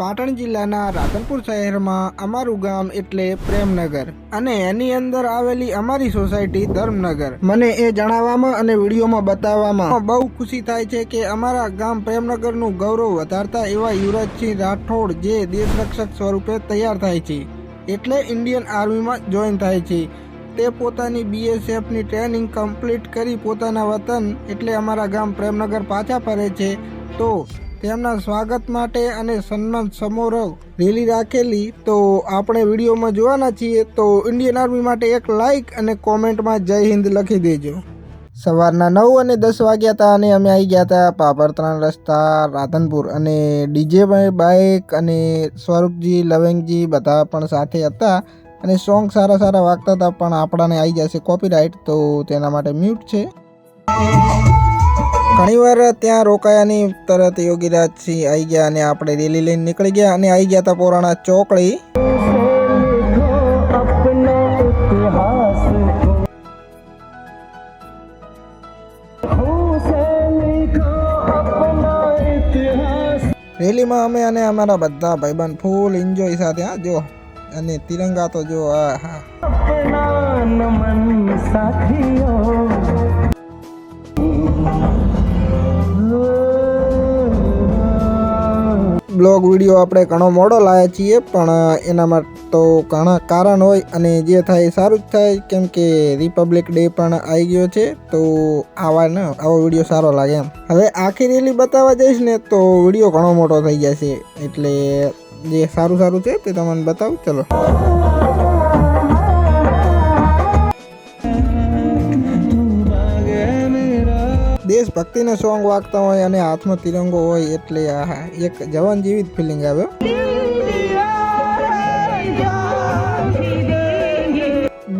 પાટણ જિલ્લાના રાધનપુર શહેરમાં અમારું ગામ એટલે પ્રેમનગર અને એની અંદર આવેલી અમારી સોસાયટી ધર્મનગર. મને એ જણાવવામાં અને વિડીયોમાં બતાવવામાં બહુ ખુશી થાય છે કે અમારા ગામ પ્રેમનગરનું ગૌરવ વધારતા એવા યુવરાજસિંહ રાઠોડ જે દેશરક્ષક સ્વરૂપે તૈયાર થાય છે એટલે ઇન્ડિયન આર્મીમાં જોઈન થાય છે. તે પોતાની બીએસએફની ટ્રેનિંગ કમ્પ્લીટ કરી પોતાના વતન એટલે અમારા ગામ પ્રેમનગર પાછા ફરે છે. તો તેમના સ્વાગત માટે અને સન્માન સમારોહ રેલી રાખેલી, તો આપણે વિડીયોમાં જોવાના છીએ, તો ઇન્ડિયન આર્મી માટે એક લાઈક અને કોમેન્ટમાં જય હિન્દ લખી દેજો. સવારના નવ અને દસ વાગ્યા હતા અને અમે આવી ગયા હતા પાપરત્રણ રસ્તા, રાધનપુર અને ડીજે બાઇક અને સ્વરૂપજી, લવેંગજી બધા પણ સાથે હતા અને સોંગ સારા સારા વાગતા હતા, પણ આપણાને આવી જશે કોપીરાઇટ તો તેના માટે મ્યુટ છે. ઘણીવાર ત્યાં રોકાયાની તરત યોગીરાજસિંહ આવી ગયા અને આપણે રેલી લઈને નીકળી ગયા અને આવી ગયા હતા પોરાણા ચોકડી. રેલીમાં અમે અને અમારા બધા ભાઈબંધ ફૂલ એન્જોય સાથે, હા જો અને તિરંગા તો જો આ, હા. બ્લોગ વીડિયો આપણે ઘણો મોડો લાવ્યા છીએ, પણ એનામાં તો ઘણા કારણ હોય અને જે થાય એ સારું જ થાય, કેમ કે રિપબ્લિક ડે પણ આવી ગયો છે, તો આવા ને, આવો વીડિયો સારો લાગે એમ. હવે આખી રેલી બતાવવા જઈશ ને, તો વીડિયો ઘણો મોટો થઈ જશે, એટલે જે સારું સારું છે તે તમને બતાવું, ચલો. દેશ સોંગ વાગતા હોય અને હાથમાં તિરંગો હોય એટલે આ એક જવાન જેવી ફિલિંગ આવે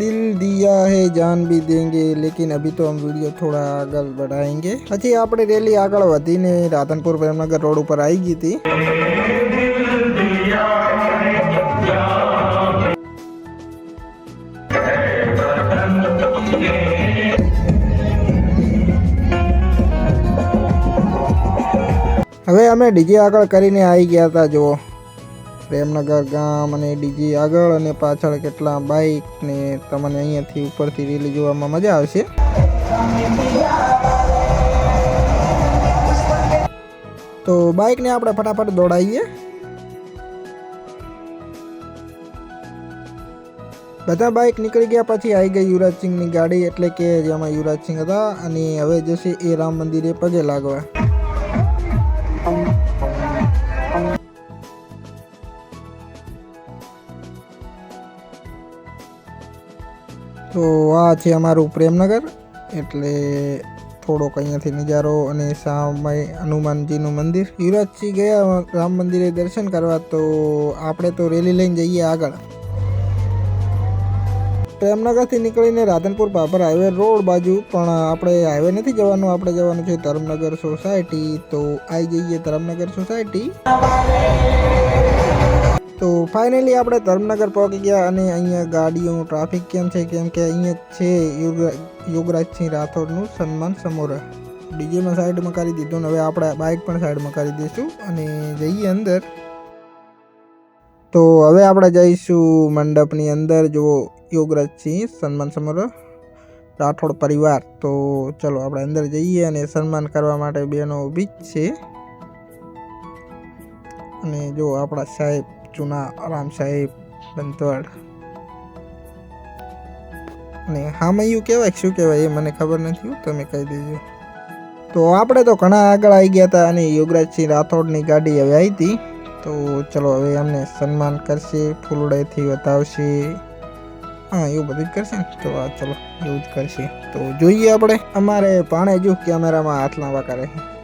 દિલ દિયા હે, જાન ભી દેંગે, લેકિન અભી તો વીડિયો થોડા આગળ બઢાએંગે પછી આપણે રેલી આગળ વધીને રાધનપુર, પ્રેમનગર રોડ ઉપર આવી ગઈ હતી. હવે અમે ડીજે આગળ કરીને આવી ગયા હતા જુઓ. પ્રેમનગર ગામ અને ડીજે આગળ અને પાછળ કેટલા બાઇક ને તમને અહીંયાથી ઉપરથી રેલી જોવામાં મજા આવશે. તો બાઇકને આપણે ફટાફટ દોડાવીએ બધા બાઇક નીકળી ગયા પછી આવી ગઈ યુવરાજ સિંહની ગાડી, એટલે કે જેમાં યુવરાજ સિંહ હતા અને હવે જશે એ રામ મંદિરે પગે લાગવા. તો આ છે અમારું પ્રેમનગર, એટલે થોડોક અહીંયાથી નજારો અને સામે હનુમાનજીનું મંદિર. યુવરાજસિંહ ગયા રામ મંદિરે દર્શન કરવા, તો આપણે તો રેલી લઈને જઈએ આગળ. પ્રેમનગરથી નીકળીને રાધનપુર પાપર હાઈવે રોડ બાજુ, પણ આપણે હાઈવે નથી જવાનું, આપણે જવાનું છે ધરમનગર સોસાયટી. તો આવી જઈએ ધરમનગર સોસાયટી. ફાઇનલી આપણે ધર્મનગર પહોંચી ગયા અને અહીંયા ગાડીઓનું ટ્રાફિક કેમ છે, કેમ કે અહીંયા છે યોગ- યોગરાજસિંહ રાઠોડનું સન્માન સમોરહ. ડીજેમાં સાઈડમાં કરી દીધું હવે આપણે બાઇક પણ સાઈડમાં કરી દઈશું અને જઈએ અંદર. તો હવે આપણે જઈશું મંડપની અંદર, જો યોગરાજસિંહ સન્માન સમારોહ, રાઠોડ પરિવાર. તો ચલો આપણે અંદર જઈએ અને સન્માન કરવા માટે બેનો ઊભી જ છે. અને જો આપણા સાહેબ જૂના રામ સાહેબ બંતવાડ અને હામયું કહેવાય શું કહેવાય એ મને ખબર નથી તમે કહી દેજો. તો આપણે તો ઘણા આગળ આવી ગયા હતા અને યુવરાજસિંહ રાઠોડની ગાડી હવે આવી હતી. તો ચલો હવે અમને સન્માન કરશે ફૂલડેથી બતાવશે હા, એવું બધું જ કરશે ને? તો આ ચલો, એવું જ કરશે. તો જોઈએ આપણે, અમારે પાણે જો કેમેરામાં હાથ લાંબા કરે છે.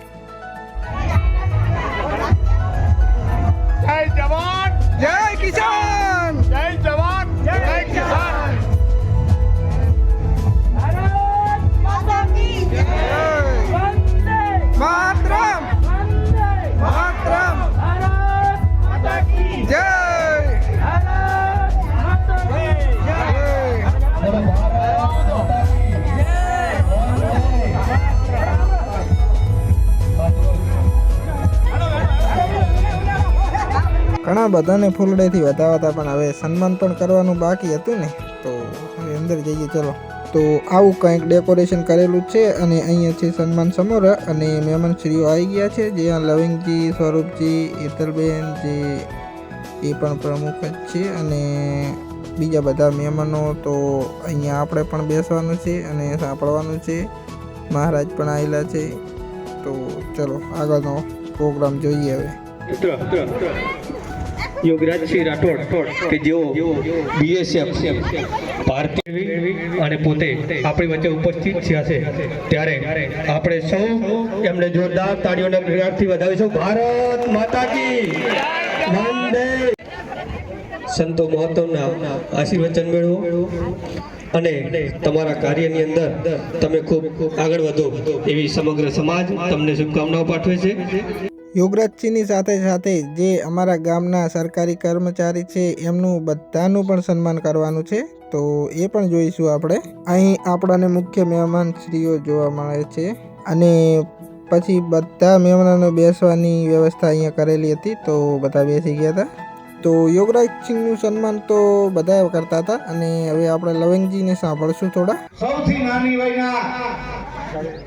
ઘણા બધાને ફૂલડેથી વધાવતા પણ હવે સન્માન પણ કરવાનું બાકી હતું ને. તો હવે અંદર જઈએ, ચલો. તો આવું કંઈક ડેકોરેશન કરેલું છે અને અહીંયા છે સન્માન સમોરા અને મહેમાનશ્રીઓ આવી ગયા છે. જે લવિંગજી, સ્વરૂપજી હેતલબેન જે એ પણ પ્રમુખ જ છે અને બીજા બધા મહેમાનો તો અહીંયા આપણે પણ બેસવાનું છે અને સાંભળવાનું છે. મહારાજ પણ આવેલા છે. તો ચલો, આગળનો પ્રોગ્રામ જોઈએ હવે. યોગરાજસિંહ રાઠોડ કે જેઓ બીએસએફ ભારતીય અને પોતે આપણી વચ્ચે ઉપસ્થિત થયા છે. ત્યારે આપણે સૌ એમને જોરદાર તાળીઓના ગણગાટથી વધાવીશું. ભારત માતા કી સંતો મહત્વના આશીર્વચન મેળવો. અને તમારા કાર્યની અંદર તમે ખૂબ આગળ વધો એવી સમગ્ર સમાજ તમને શુભકામનાઓ પાઠવે છે. યોગરાજસિંહની સાથે સાથે જે અમારા ગામના સરકારી કર્મચારી છે, એમનું બધાનું પણ સન્માન કરવાનું છે. તો એ પણ જોઈશું આપણે. અહીં આપણને મુખ્ય મહેમાન શ્રીઓ જોવા મળે છે. અને પછી બધા મહેમાનોને બેસવાની વ્યવસ્થા અહીંયા કરેલી હતી, તો બધા બેસી ગયા હતા. તો યોગરાજ સિંહનું સન્માન તો બધા કરતા હતા. અને હવે આપણે લવિંગજીને સાંભળશું થોડા. સૌથી નાની વયના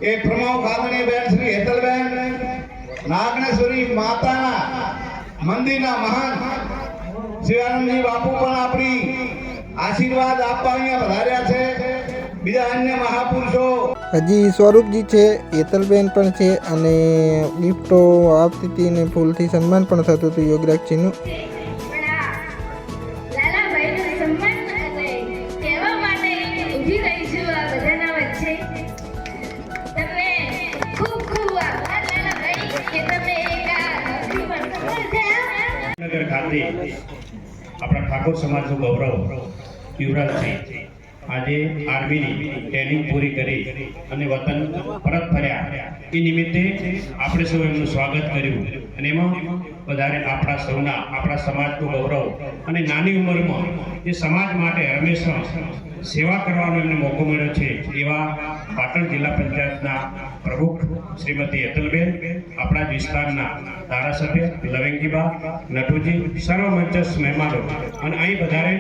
એ પ્રમુખ આદરણીય બેન શ્રી હેતલબેન નાગણેશ્વરી માતાના મંદિરના મહાન શિવાનંદજી બાપુ પણ આપણી આશીર્વાદ આપવા અહીંયા વધાર્યા છે. બીજા અન્ય મહાપુરુષો. હજી સ્વરૂપજી છે એતલબેન પણ છે અને ગિફ્ટો આપતી હતી અને ફૂલથી સન્માન પણ થતું હતું યોગરાજસિંહનું નગર આપણા ઠાકોર સમાજનું ગૌરવ યુવરાજસિંહ આજે આર્મીની ટ્રેનિંગ પૂરી કરી અને વતન પરત ફર્યા. એ નિમિત્તે આપણે સૌ એમનું સ્વાગત કર્યું અને એમાં વધારે આપણા સૌના, આપણા સમાજનું ગૌરવ અને નાની ઉંમરમાં એ સમાજ માટે હંમેશા સેવા કરવાનો એમને મોકો મળ્યો છે એવા પાટણ જિલ્લા પંચાયતના પ્રમુખ શ્રીમતી હેતલબેન આપણા વિસ્તારના ધારાસભ્ય લવેંગીબા નટુજી, સર્વ મંચસ મહેમાનો અને અહીં વધારે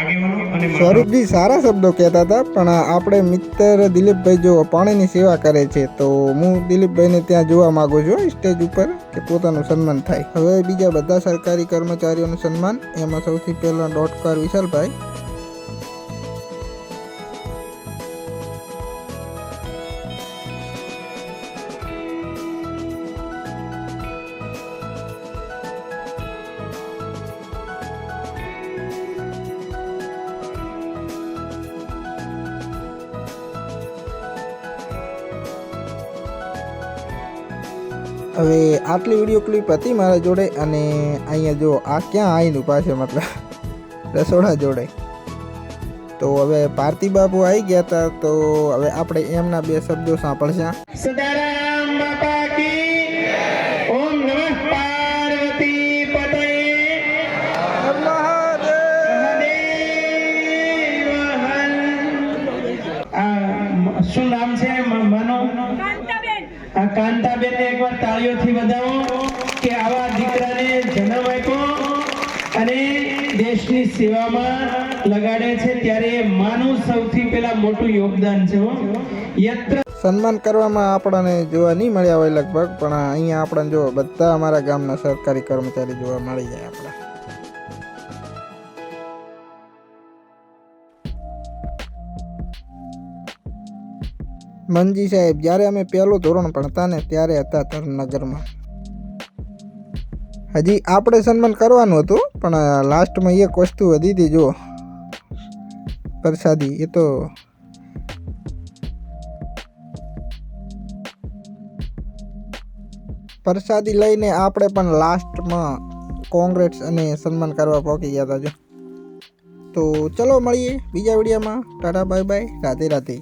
આગેવાનો અને સ્વરૂપજી સારા શબ્દો કહેતા હતા, પણ આપણે મિત્ર દિલીપભાઈ જો પાણીની સેવા કરે છે, તો હું દિલીપભાઈને ત્યાં જોવા માગું છું સ્ટેજ ઉપર, કે પોતાનું સન્માન થાય. હવે બીજા બધા સરકારી કર્મચારીઓનું સન્માન, એમાં સૌથી પહેલાં ડોટકાર વિશાલભાઈ હવે આટલી વીડિયો ક્લિપ હતી મારા જોડે અને અહીંયા જો આ ક્યાં આવીને ઊભા મતલબ રસોડા જોડે. તો હવે પાર્થિવ બાપુ આવી ગયા હતા, તો હવે આપણે એમના બે શબ્દો સાંભળશે. તાળીઓથી વધાવો કે આવા દીકરાને જન્મ આપ્યો અને દેશની સેવામાં લગાડે છે ત્યારે માનું સૌથી પહેલા મોટું યોગદાન છે યત્ર સન્માન કરવામાં આપણને જોવા નહીં મળ્યા હોય લગભગ, પણ અહીંયા આપણને જો બધા અમારા ગામના સરકારી કર્મચારી જોવા મળી જાય મનજી સાહેબ, જ્યારે અમે પહેલું ધોરણ ભણતા ને ત્યારે હતા ધર્મનગરમાં હજી આપણે સન્માન કરવાનું હતું, પણ લાસ્ટમાં એક વસ્તુ વધી હતી જો પ્રસાદી, એ તો પ્રસાદી લઈને આપણે પણ લાસ્ટમાં કોંગ્રેસ અને સન્માન કરવા પહોંચી ગયા હતા જો તો ચલો મળીએ બીજા વિડીયોમાં. ટાટા બાય બાય રાતે રાધે